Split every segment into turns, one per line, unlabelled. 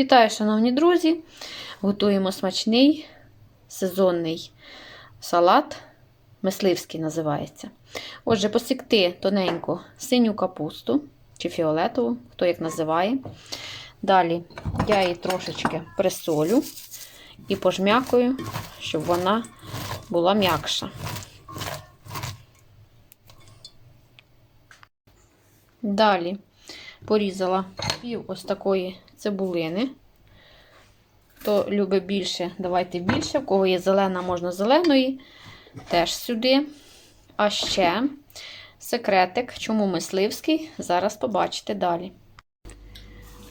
Вітаю, шановні друзі! Готуємо смачний сезонний салат. Мисливський називається. Отже, посікти тоненько синю капусту чи фіолетову, хто як називає. Далі я її трошечки присолю і пожмякую, щоб вона була м'якша. Далі порізала пів ось такої цибулини. Хто любить більше, давайте більше. В кого є зелена, можна зеленої. Теж сюди. А ще секретик, чому мисливський, зараз побачите далі.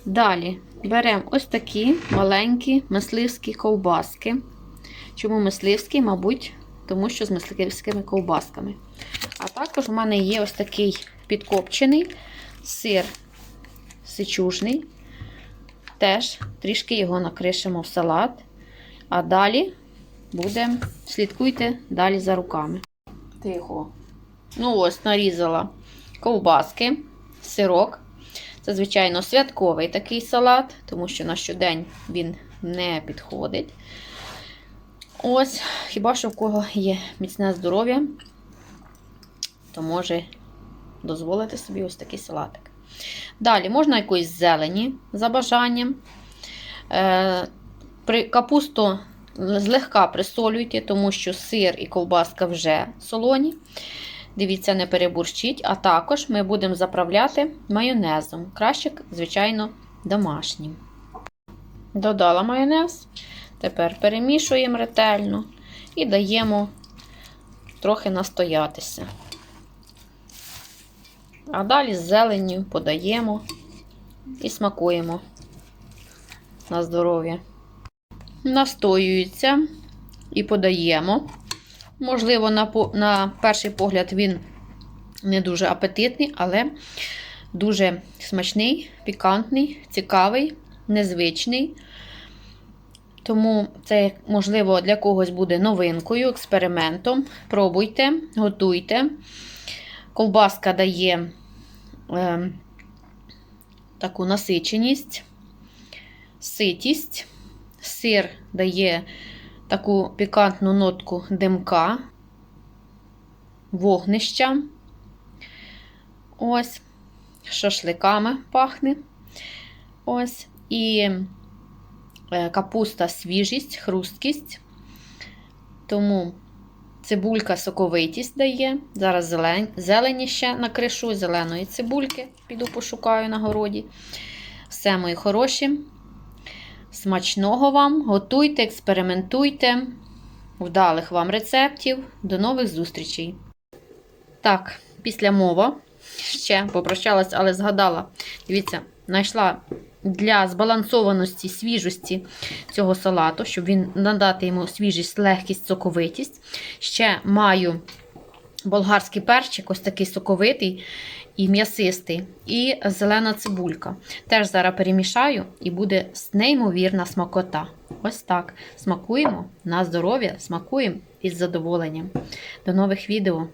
Далі беремо ось такі маленькі мисливські ковбаски. Чому мисливські, мабуть, тому що з мисливськими ковбасками. А також у мене є ось такий підкопчений сир сичужний. Теж трішки його накришимо в салат. А далі будемо, слідкуйте далі за руками. Тихо. Ну, ось, нарізала ковбаски, сирок. Це, звичайно, святковий такий салат, тому що на щодень він не підходить. Ось, хіба що в кого є міцне здоров'я, то може дозволити собі ось такий салатик. Далі можна якоїсь зелені за бажанням. Е, Капусту злегка присолюйте, тому що сир і ковбаска вже солоні. Дивіться, не переборщіть. А також ми будемо заправляти майонезом. Краще, звичайно, домашнім. Додала майонез. Тепер перемішуємо ретельно і даємо трохи настоятися. А далі з зеленню подаємо і смакуємо на здоров'я. Настоюється і подаємо. Можливо, на, на перший погляд він не дуже апетитний, але дуже смачний, пікантний, цікавий, незвичний. Тому це, можливо, для когось буде новинкою, експериментом. Пробуйте, готуйте. Ковбаска дає е, таку насиченість, ситість, сир дає таку пікантну нотку димка, вогнища. Ось, шашликами пахне. Ось, і е, капуста свіжість, хрусткість. Тому Цибулька соковитість дає. Зараз зелень, зелені ще накришу, зеленої цибульки, піду пошукаю на городі. Все, мої хороші. Смачного вам, готуйте, експериментуйте. Вдалих вам рецептів. До нових зустрічей. Так, після мова ще попрощалась, але згадала. Дивіться, знайшла для збалансованості свіжості цього салату, щоб він надати йому свіжість, легкість, соковитість. Ще маю болгарський перчик, ось такий соковитий і м'ясистий, і зелена цибулька. Теж зараз перемішаю і буде неймовірна смакота. Ось так. Смакуємо на здоров'я, смакуємо із задоволенням. До нових відео!